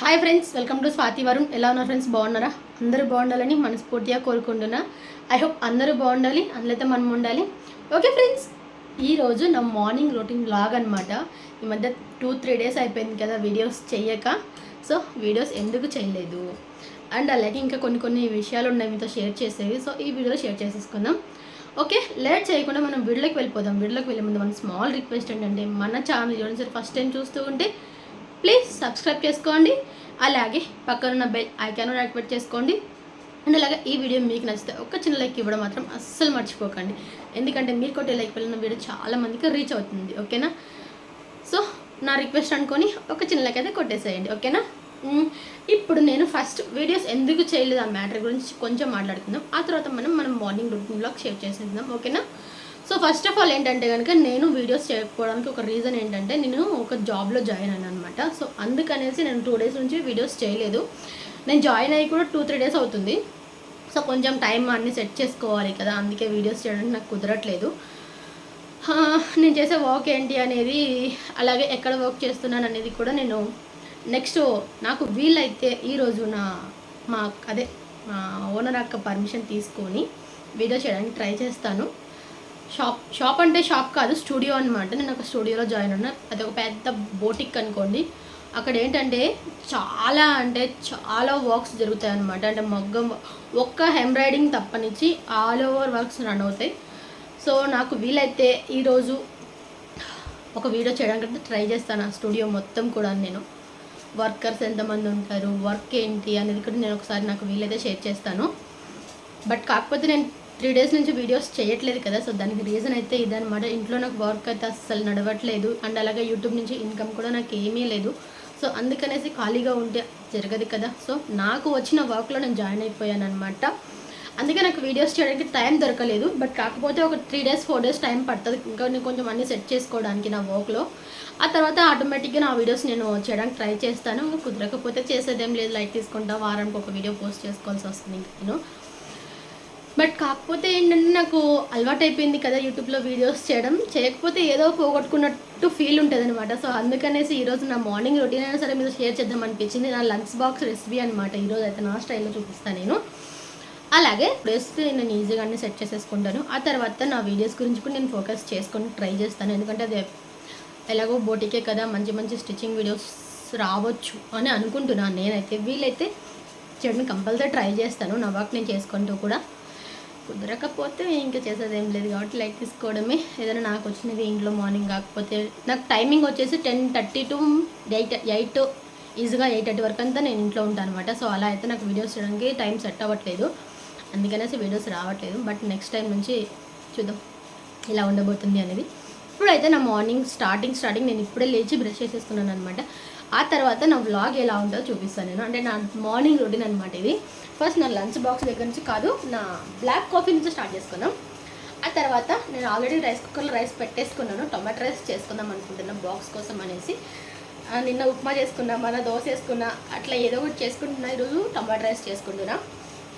Hi friends welcome to Swathi Varun ఎలా ఉన్నారు friends బాగున్నారా? అందరూ బాగుండాలని మనస్ఫూర్తిగా కోరుకుంటున్నా. ఐ హోప్ అందరూ బాగుండాలి అందులో మనం ఉండాలి. ఓకే ఫ్రెండ్స్ ఈరోజు నా మార్నింగ్ రొటీన్ లాగ్ అనమాట ఈ మధ్య టూ త్రీ డేస్ అయిపోయింది కదా వీడియోస్ చెయ్యక. సో వీడియోస్ ఎందుకు చేయలేదు? అండ్ అలాగే ఇంకా కొన్ని కొన్ని విషయాలు ఉన్నాయి మీతో షేర్ చేసేవి. సో ఈ వీడియోలో షేర్ చేసేసుకుందాం. ఓకే లేట్ చేయకుండా మనం వీడియోకి వెళ్ళిపోదాం. వీడియోకి వెళ్ళే ముందు మన స్మాల్ రిక్వెస్ట్ ఏంటంటే మన ఛానల్ చూడండి సార్ ఫస్ట్ టైం చూస్తూ ఉంటే ప్లీజ్ సబ్స్క్రైబ్ చేసుకోండి. అలాగే పక్కనున్న బెల్ ఐకాన్ యాక్టివేట్ చేసుకోండి. అండ్ అలాగే ఈ వీడియో మీకు నచ్చితే ఒక చిన్న లైక్ ఇవ్వడం మాత్రం అస్సలు మర్చిపోకండి. ఎందుకంటే మీరు కొట్టే లైక్ వెళ్ళిన వీడియో చాలా మందికి రీచ్ అవుతుంది. ఓకేనా? సో నా రిక్వెస్ట్ అనుకొని ఒక చిన్న లైక్ అయితే కొట్టేసేయండి. ఓకేనా? ఇప్పుడు నేను ఫస్ట్ వీడియోస్ ఎందుకు చేయలేదు ఆ మ్యాటర్ గురించి కొంచెం మాట్లాడుకుందాం. ఆ తర్వాత మనం మనం మార్నింగ్ రొటీన్ బ్లాగ్ షేర్ చేసేద్దాం. ఓకేనా? సో ఫస్ట్ ఆఫ్ ఆల్ ఏంటంటే కనుక నేను వీడియోస్ చేయకపోవడానికి ఒక రీజన్ ఏంటంటే నేను ఒక జాబ్లో జాయిన్ అయ్యాను అనమాట సో అందుకనేసి నేను టూ డేస్ నుంచి వీడియోస్ చేయలేదు. నేను జాయిన్ అయ్యి కూడా టూ త్రీ డేస్ అవుతుంది. సో కొంచెం టైం అన్నీ సెట్ చేసుకోవాలి కదా అందుకే వీడియోస్ చేయడానికి నాకు కుదరట్లేదు. నేను చేసే వర్క్ ఏంటి అనేది అలాగే ఎక్కడ వర్క్ చేస్తున్నాను అనేది కూడా నేను నెక్స్ట్ నాకు వీలైతే ఈరోజు నా మా అదే మా ఓనర్ అక్క పర్మిషన్ తీసుకొని వీడియో చేయడానికి ట్రై చేస్తాను. షాప్ షాప్ అంటే షాప్ కాదు స్టూడియో అనమాట నేను ఒక స్టూడియోలో జాయిన్ ఉన్నా అది ఒక పెద్ద బోటిక్ అనుకోండి. అక్కడ ఏంటంటే చాలా అంటే చాలా వర్క్స్ జరుగుతాయి అనమాట అంటే మగ్గం ఒక్క ఎంబ్రాయిడింగ్ తప్పనిచ్చి ఆల్ ఓవర్ వర్క్స్ రన్ అవుతాయి. సో నాకు వీలైతే ఈరోజు ఒక వీడియో చేయడానికి ట్రై చేస్తాను ఆ స్టూడియో మొత్తం కూడా నేను. వర్కర్స్ ఎంతమంది ఉంటారు వర్క్ ఏంటి అనేది కూడా నేను ఒకసారి నాకు వీలైతే షేర్ చేస్తాను. బట్ కాకపోతే నేను త్రీ డేస్ నుంచి వీడియోస్ చేయట్లేదు కదా సో దానికి రీజన్ అయితే ఇదనమాట ఇంట్లో నాకు వర్క్ అయితే అస్సలు నడవట్లేదు. అండ్ అలాగే యూట్యూబ్ నుంచి ఇన్కమ్ కూడా నాకు ఏమీ లేదు. సో అందుకనేసి ఖాళీగా ఉంటే జరగదు కదా. సో నాకు వచ్చిన వర్క్లో నేను జాయిన్ అయిపోయాను అనమాట అందుకే నాకు వీడియోస్ చేయడానికి టైం దొరకలేదు. బట్ కాకపోతే ఒక three days four days time పడుతుంది. ఇంకా నేను కొంచెం అన్నీ సెట్ చేసుకోవడానికి నా వర్క్లో ఆ తర్వాత ఆటోమేటిక్గా నా వీడియోస్ నేను చేయడానికి ట్రై చేస్తాను. కుదరకపోతే చేసేదేం లేదు. లైక్ తీసుకుంటా వారానికి ఒక వీడియో పోస్ట్ చేసుకోవాల్సి వస్తుంది. నేను. బట్ కాకపోతే ఏంటంటే నాకు అలవాటు అయిపోయింది కదా యూట్యూబ్లో వీడియోస్ చేయడం. చేయకపోతే ఏదో పోగొట్టుకున్నట్టు ఫీల్ ఉంటుంది అనమాట సో అందుకనేసి ఈరోజు నా మార్నింగ్ రొటీన్ అయినా సరే మీరు షేర్ చేద్దాం అనిపించింది. నా లంచ్ బాక్స్ రెసిపీ అనమాట ఈరోజు అయితే నా స్టైల్లో చూపిస్తాను నేను. అలాగే రెసిపీ నేను ఈజీగా సెట్ చేసేసుకుంటాను. ఆ తర్వాత నా వీడియోస్ గురించి కూడా నేను ఫోకస్ చేసుకొని ట్రై చేస్తాను. ఎందుకంటే అది ఎలాగో బోటికే కదా మంచి మంచి స్టిచ్చింగ్ వీడియోస్ రావచ్చు అని అనుకుంటున్నాను నేనైతే. వీలైతే చేయడం కంపల్సరీ ట్రై చేస్తాను. నా వర్క్ నేను చేసుకుంటూ కూడా. కుదరకపోతే ఇంకా చేసేది ఏం లేదు కాబట్టి లైట్ తీసుకోవడమే. ఏదైనా నాకు వచ్చినది ఇంట్లో మార్నింగ్ కాకపోతే నాకు టైమింగ్ వచ్చేసి ten thirty to eight eight ఈజీగా ఎయిట్ థర్టీ వరకు అంతా నేను ఇంట్లో ఉంటాను అనమాట సో అలా అయితే నాకు వీడియోస్ చేయడానికి టైం సెట్ అవ్వట్లేదు. అందుకనేసి వీడియోస్ రావట్లేదు. బట్ నెక్స్ట్ టైం నుంచి చూద్దాం ఇలా ఉండబోతుంది అనేది. ఇప్పుడైతే నా మార్నింగ్ స్టార్టింగ్ స్టార్టింగ్ నేను ఇప్పుడే లేచి బ్రష్ చేసేసుకున్నాను అనమాట ఆ తర్వాత నా వ్లాగ్ ఎలా ఉంటుందో చూపిస్తాను నేను. అంటే నా మార్నింగ్ రొటీన్ అనమాట ఇది. ఫస్ట్ నా లంచ్ బాక్స్ దగ్గర నుంచి కాదు నా బ్లాక్ కాఫీ నుంచి స్టార్ట్ చేసుకుందాం ఆ తర్వాత నేను ఆల్రెడీ రైస్ కుక్కర్లో రైస్ పెట్టేసుకున్నాను టొమాటో రైస్ చేసుకుందాం అనుకుంటున్నాను బాక్స్ కోసం అనేసి. నిన్న ఉప్మా చేసుకున్నా మన దోశ వేసుకున్నా అట్లా ఏదో ఒకటి చేసుకుంటున్నా ఈరోజు టొమాటో రైస్ చేసుకుంటున్నా.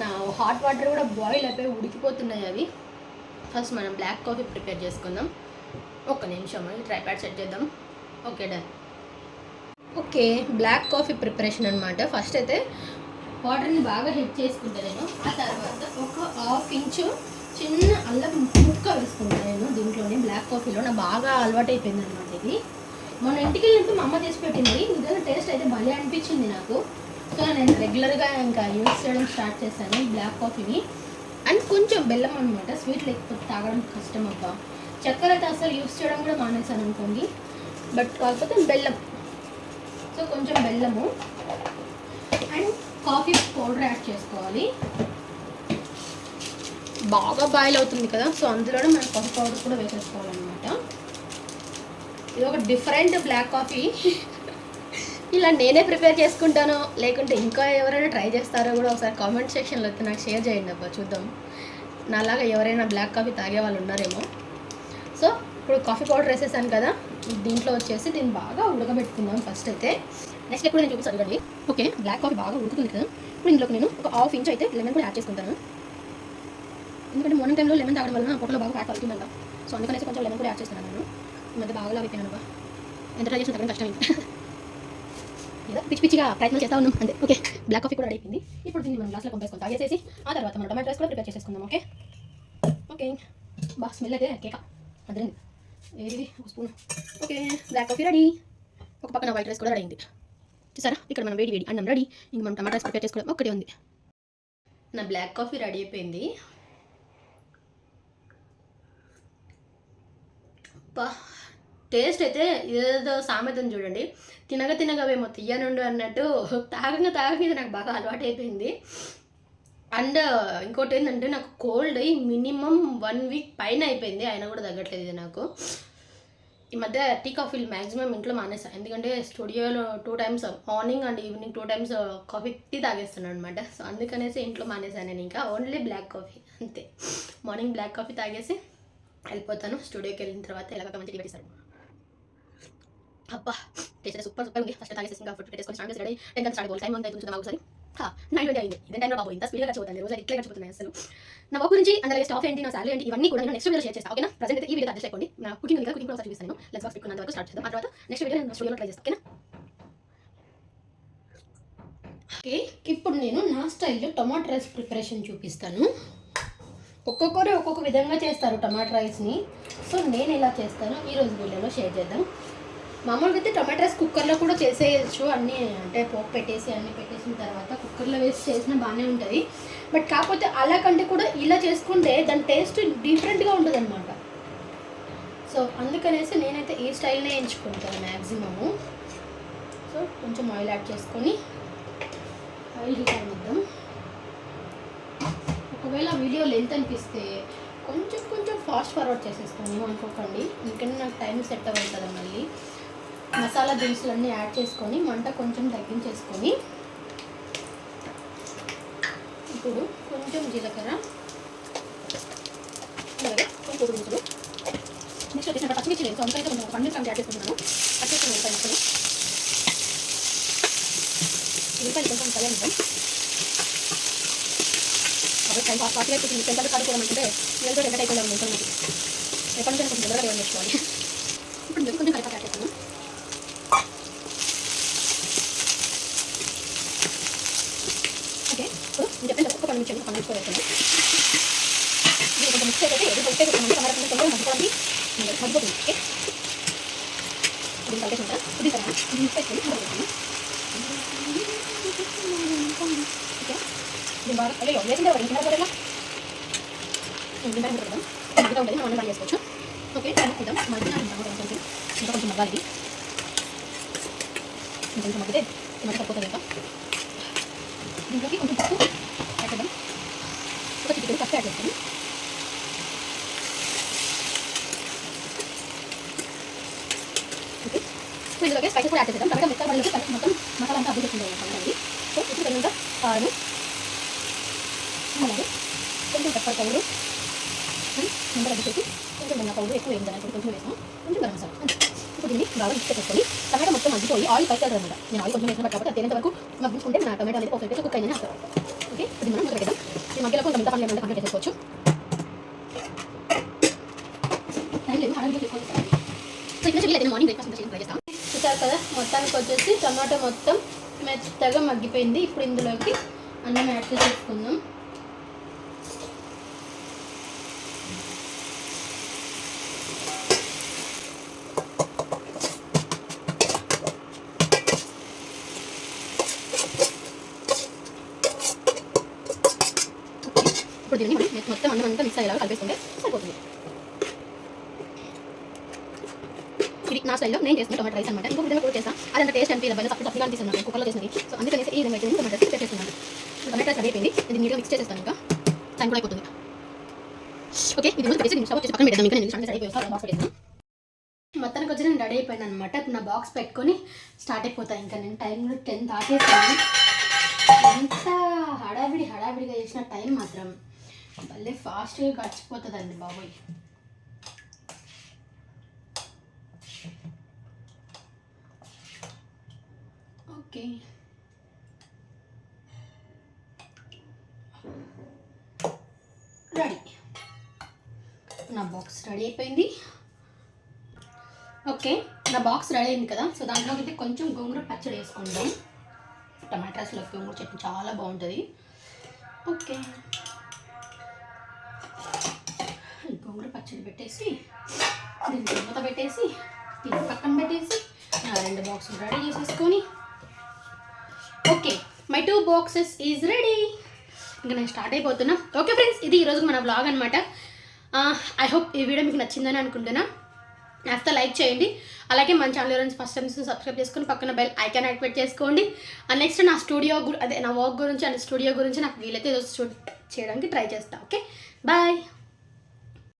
నా హాట్ వాటర్ కూడా బాయిల్ అయిపోయి ఉడికిపోతున్నాయి అవి. ఫస్ట్ మనం బ్లాక్ కాఫీ ప్రిపేర్ చేసుకుందాం. ఒక్క నిమిషం ట్రై ప్యాడ్ సెట్ చేద్దాం. Okay done. Okay black coffee preparation అనమాట ఫస్ట్ అయితే వాటర్ని బాగా హీట్ చేసుకుంటా నేను. ఆ తర్వాత ఒక హాఫ్ ఇంచు చిన్న అల్లం ముక్క వేసుకుంటాను నేను దీంట్లోనే. బ్లాక్ కాఫీలో. నా బాగా అలవాటు అయిపోయింది అనమాట ఇది. మొన్న ఇంటికి వెళ్ళినప్పుడు మా అమ్మ చేసి పెట్టింది. నిజంగా టేస్ట్ అయితే భలే అనిపించింది నాకు. సో నేను రెగ్యులర్గా ఇంకా యూస్ చేయడం స్టార్ట్ చేశాను బ్లాక్ కాఫీని. అండ్ కొంచెం బెల్లం అనమాట స్వీట్ లేకపోతే తాగడం కష్టం అబ్బా. చక్కెర అయితే అసలు యూస్ చేయడం కూడా మానేశాను అనుకోండి. బట్ కాకపోతే బెల్లం. సో కొంచెం బెల్లము. అండ్ కాఫీ పౌడర్ యాడ్ చేసుకోవాలి. బాగా బాయిల్ అవుతుంది కదా సో అందులోనే మనం కాఫీ పౌడర్ కూడా వేసేసుకోవాలన్నమాట. ఇది ఒక డిఫరెంట్ బ్లాక్ కాఫీ. ఇలా నేనే ప్రిపేర్ చేసుకుంటానో. లేకుంటే ఇంకా ఎవరైనా ట్రై చేస్తారో కూడా ఒకసారి కామెంట్ సెక్షన్లో అయితే నాకు షేర్ చేయండి అబ్బా చూద్దాం. నాలాగా ఎవరైనా బ్లాక్ కాఫీ తాగే వాళ్ళు ఉన్నారేమో. సో ఇప్పుడు కాఫీ పౌడర్ వేసేసాను కదా దీంట్లో వచ్చేసి దీన్ని బాగా ఉడకబెట్టుకుందాం ఫస్ట్ అయితే. నెక్స్ట్ ఇప్పుడు నేను చూపిస్తాను చూడండి. ఓకే బ్లాక్ కాఫీ బాగా ఉడుకుతుంది కదా. ఇప్పుడు ఇందులోకి నేను ఒక హాఫ్ ఇంచ్ అయితే లెమన్ కూడా యాడ్ చేసుకుంటాను. ఎందుకంటే మార్నింగ్ టైంలో లెమన్ తాగడం వల్ల పొట్టలో బాగా ఫ్యాట్ పడుతుందంట సో అందుకనేసి కొంచెం లెమన్ కూడా యాడ్ చేస్తున్నాను నేను. ఈ మధ్య బాగా లాగిపోయాను బా ఎంత ట్రై చేసిన తగ్గడం కష్టం ఏదో పిచ్చి పిచ్చిగా ప్రయత్నం చేస్తా ఉన్నాం. అంతే. ఓకే బ్లాక్ కాఫీ కూడా అడిగింది ఇప్పుడు దీన్ని మనం గ్లాస్లో పంపేసుకొని తాగేసేసి ఆ తర్వాత మనం టమాటో రైస్ కూడా ప్రిపేర్ చేసేసుకుందాం ఓకే ఓకే బా స్మెల్ అయితే కేక. అదే ఏది spoon okay black coffee ready ఒక పక్కన వైట్ రైస్ కూడా రెడీ అయింది. చూసారా? ఇక్కడ మనం వేడి వేడి అన్నం రెడీ ఇంక మనం టమాటా రైస్ ప్రిపేర్ చేసుకోవడం ఒక్కటే ఉంది. నా బ్లాక్ కాఫీ రెడీ అయిపోయింది. అబ్బా టేస్ట్ అయితే ఏదో సామెతం చూడండి. తినగ తినగ మేము తీయనుండు అన్నట్టు తాగంగా తాగంగా నాకు బాగా అలవాటు అయిపోయింది అండ్ ఇంకోటి ఏంటంటే నాకు కోల్డ్ అయ్యి మినిమం వన్ వీక్ పైన అయిపోయింది. అయినా కూడా తగ్గట్లేదు ఇది నాకు. ఈ మధ్య టీ కాఫీలు మ్యాక్సిమం ఇంట్లో మానేసాను ఎందుకంటే స్టూడియోలో two times morning and evening two times coffee tea తాగేస్తున్నాను అనమాట సో అందుకనేసి ఇంట్లో మానేసాను నేను ఇంకా. ఓన్లీ బ్లాక్ కాఫీ అంతే. మార్నింగ్ బ్లాక్ కాఫీ తాగేసి వెళ్ళిపోతాను. స్టూడియోకి వెళ్ళిన తర్వాత ఎలాగ మంచి టీ అబ్బా! టేస్ట్ సూపర్ సూపర్ ఉంది ఫస్ట్ తాగేసి ఇంకా ఫుడ్ టేస్ట్ స్టార్ట్ చేసి టెన్ కల్లా స్టార్ట్ టైం అంతా చూద్దాం ఒకసారి నైన్ ట్వంటీ అయింది ఇదే టైంలో బాబు ఇంత స్పీడ్గా గడిచిపోతుంది రోజు ఇట్లా గడిచిపోతున్నాయి అసలు నా వర్క్ గురించి అందులో స్టాఫ్ ఏంటి నా సాలరీ ఏంటి ఇవన్నీ కూడా నేను నెక్స్ట్ వీడియో షేర్ చేస్తాను ఓకేనా ప్రజెంట్ అయితే ఈ వీడియో అడ్జస్ట్ అయిపోండి నా కుకింగ్ ఇంకా కుకింగ్ కూడా చూపిస్తాను లెట్స్ బాక్స్ పెట్టుకున్న వరకు స్టార్ట్ చేద్దాం ఆ తర్వాత నెక్స్ట్ వీడియో నేను స్టూడియోలో ట్రై చేస్తాను ఓకేనా ఓకే ఇప్పుడు నేను నా స్టైల్లో టొమాటో రైస్ ప్రిపరేషన్ చూపిస్తాను ఒక్కొక్కరు ఒక్కొక్క విధంగా చేస్తారు టమాటా రైస్ని. సో నేను ఎలా చేస్తానో. ఈరోజు వీడియోలో షేర్ చేద్దాం. మామూలుగా అయితే టొమాటో రైస్ కుక్కర్లో కూడా చేసేయచ్చు. అన్నీ అంటే పోపు పెట్టేసి అన్నీ పెట్టేసిన తర్వాత కుక్కర్లో వేసి చేసినా బాగానే ఉంటుంది. బట్ కాకపోతే అలా కంటే కూడా ఇలా చేసుకుంటే దాని టేస్ట్ డిఫరెంట్గా ఉంటుంది అనమాట సో అందుకనేసి నేనైతే ఈ స్టైల్నే ఎంచుకుంటాను మ్యాక్సిమము సో కొంచెం ఆయిల్ యాడ్ చేసుకొని ఆయిల్ హీట్ అనిద్దాం ఒకవేళ వీడియో లెంత్ అనిపిస్తే కొంచెం కొంచెం ఫాస్ట్ ఫార్వర్డ్ చేసేస్తాను అనుకోకండి ఎందుకంటే నాకు టైం సెట్ అవ్వాలి కదా మళ్ళీ. మసాలా దినుసులన్నీ యాడ్ చేసుకొని మంట కొంచెం తగ్గించేసుకొని ఇప్పుడు కొంచెం జీలకర్ర అలాగే కొంచెం నెక్స్ట్ పచ్చిమిర్చి లేదు. సొంత అయితే కొంచెం పన్నీర్ యాడ్ చేసుకుంటున్నాను. పచ్చిమిర్చి ఉల్లిపాయలు కొంచెం కళ్యాణ్ అదే టైం ఫాస్ట్ ఫాస్ట్గా అయిపోతుంది అంటే పిల్లలతో ఎంత అయిపోయింది ఉంటుంది ఎప్పటి నుంచి కొంచెం ఇప్పుడు కొంచెం కరెక్ట్గా యాడ్ చేస్తాను ఓకే ఇప్పుడు నేను చెప్పిన ఒక్క పని మిర్చి పని వేసుకోవాలి ఇది కొంచెం మిక్స్ అయితే ఇది ఉప్పే కొంచెం టమాటా కొంచెం తొందరగా మగ్గుకోవడానికి మగ్గిపోతుంది ఓకే ఇది కలిపేసిన తర్వాత ఇది కదా ఇది మిక్స్ చేసుకొని మగ్గుతుంది ఓకే దీని బాగా అయ్యో వేసిన తర్వాత ఇంకా కూడా దీని బాగా పెడదాం మగ్గుతూ ఉంటుంది మనం బాగా చేసుకోవచ్చు ఓకే ఇద్దాం మగ్గిన కొంచెం ఇంకా కొంచెం మగ్గాలి ఇది ఇంకొంచెం మగ్గితే మగ్గి సరిపోతుంది ఇంకా దీంట్లోకి కొంచెం పప్పు యాడ్ ఒక చిటికలు పసుపు యాడ్ చేస్తాను ఓకే. సో ఇందులోకి స్పైసెస్ కూడా యాడ్ చేద్దాం టమాటా మిగతా వాళ్ళకి కలిపి మొత్తం మసాలా అంతా అభివృద్ధి చేస్తుంది సో ఇప్పుడు తగినంత కారం అలాగే కొంచెం పెప్పర్ పౌడరు ముందర వచ్చేసి కొంచెం ధనియా పౌడర్ ఎక్కువ వేయించాలి ఇప్పుడు కొంచెం వేసాం కొంచెం గరం మసాలా ఇప్పుడు దీన్ని బాగా మిక్స్ చేసుకొని టమాటా మొత్తం మగ్గిపోయి ఆయిల్ పైకి అనమాట నేను ఆయిల్ కొంచెం వేసిన కాబట్టి తేనంత వరకు మగ్గించుకుంటే నా టమాటా అనేది పర్ఫెక్ట్గా కుక్ అయిందని అర్థం. ఓకే ఇది మనం మూత పెడదాం. ఈ మధ్యలో కొంచెం మిగతా పనులు ఏమైనా కంప్లీట్ చేసుకోవచ్చు టైం లేదు హడావిడిగా చేసుకోవాలి సో ఇక్కడ చెప్పలేదు మార్నింగ్ బ్రేక్ఫాస్ట్ చేసి ట్రై చేస్తాం చూసారు కదా మొత్తానికి వచ్చేసి టమాటో మొత్తం మెత్తగా మగ్గిపోయింది. ఇప్పుడు ఇందులోకి అన్నం యాడ్ చేసేసుకుందాం ఇప్పుడు దీన్ని మనం మొత్తం అన్నం అంతా మిక్స్ అయ్యేలాగా కలిపేసుకుంటే సరిపోతుంది. ఇది నా స్టైల్లో నేను చేసిన టొమాటో రైస్ అనమాట ఇంకొక విధంగా కూడా చేస్తాను అదంతా టేస్ట్ అనిపించదు బయట తప్పు తప్పుగా అనిపిస్తుంది నాకు. కుక్కర్లో చేసింది సో అందుకనేసి ఈ విధంగా అయితే నేను టొమాటో రైస్ పెట్టేస్తున్నాను చేస్తున్నాను. టొమాటో రైస్ అయిపోయింది. ఇది నీట్గా మిక్స్ చేసేస్తాను ఇంకా. టైం కూడా అయిపోతుంది. ఓకే ఇది ముందు పెట్టేసి నేను స్టవ్ పక్కన పెడతాను ఇంకా నేను స్టార్ట్ రెడీ బాక్స్ పెట్టేస్తాను మొత్తానికి వచ్చి నేను రెడీ అయిపోయాను అనమాట ఇప్పుడు నా బాక్స్ పెట్టుకొని స్టార్ట్ అయిపోతాను. ఇంకా నేను టైం కూడా టెన్ దాటేస్తాను ఎంత హడావిడి హడావిడిగా చేసిన టైం మాత్రం. మళ్ళీ ఫాస్ట్గా గడిచిపోతుందండి బాబోయ్. ఓకే. రెడీ. నా బాక్స్ రెడీ అయిపోయింది. ఓకే నా బాక్స్ రెడీ అయింది కదా సో దాంట్లోకి అయితే కొంచెం గోంగూర పచ్చడి వేసుకుంటాం టమాటాస్లో గోంగూర చట్నీ చాలా బాగుంటుంది. ఓకే. గోంగూర పచ్చడి పెట్టేసి దీనికి మూత పెట్టేసి దీన్ని పక్కన పెట్టేసి నా రెండు బాక్సులు రెడీ చేసేసుకొని. Okay my two boxes is ready. ఇంకా నేను స్టార్ట్ అయిపోతున్నా. ఓకే ఫ్రెండ్స్ ఇది ఈరోజు మన బ్లాగ్ అనమాట ఐ హోప్ ఈ వీడియో మీకు నచ్చిందని అనుకుంటున్నా. నచ్చితే లైక్ చేయండి. అలాగే మన ఛానల్ గురించి ఫస్ట్ టైం సబ్స్క్రైబ్ చేసుకొని పక్కన బెల్ ఐకాన్ యాక్టివేట్ చేసుకోండి. అండ్ నెక్స్ట్ నా స్టూడియో అదే నా వర్క్ గురించి అండ్ స్టూడియో గురించి నాకు వీలైతే ఈరోజు చేయడానికి ట్రై చేస్తాను ఓకే? బాయ్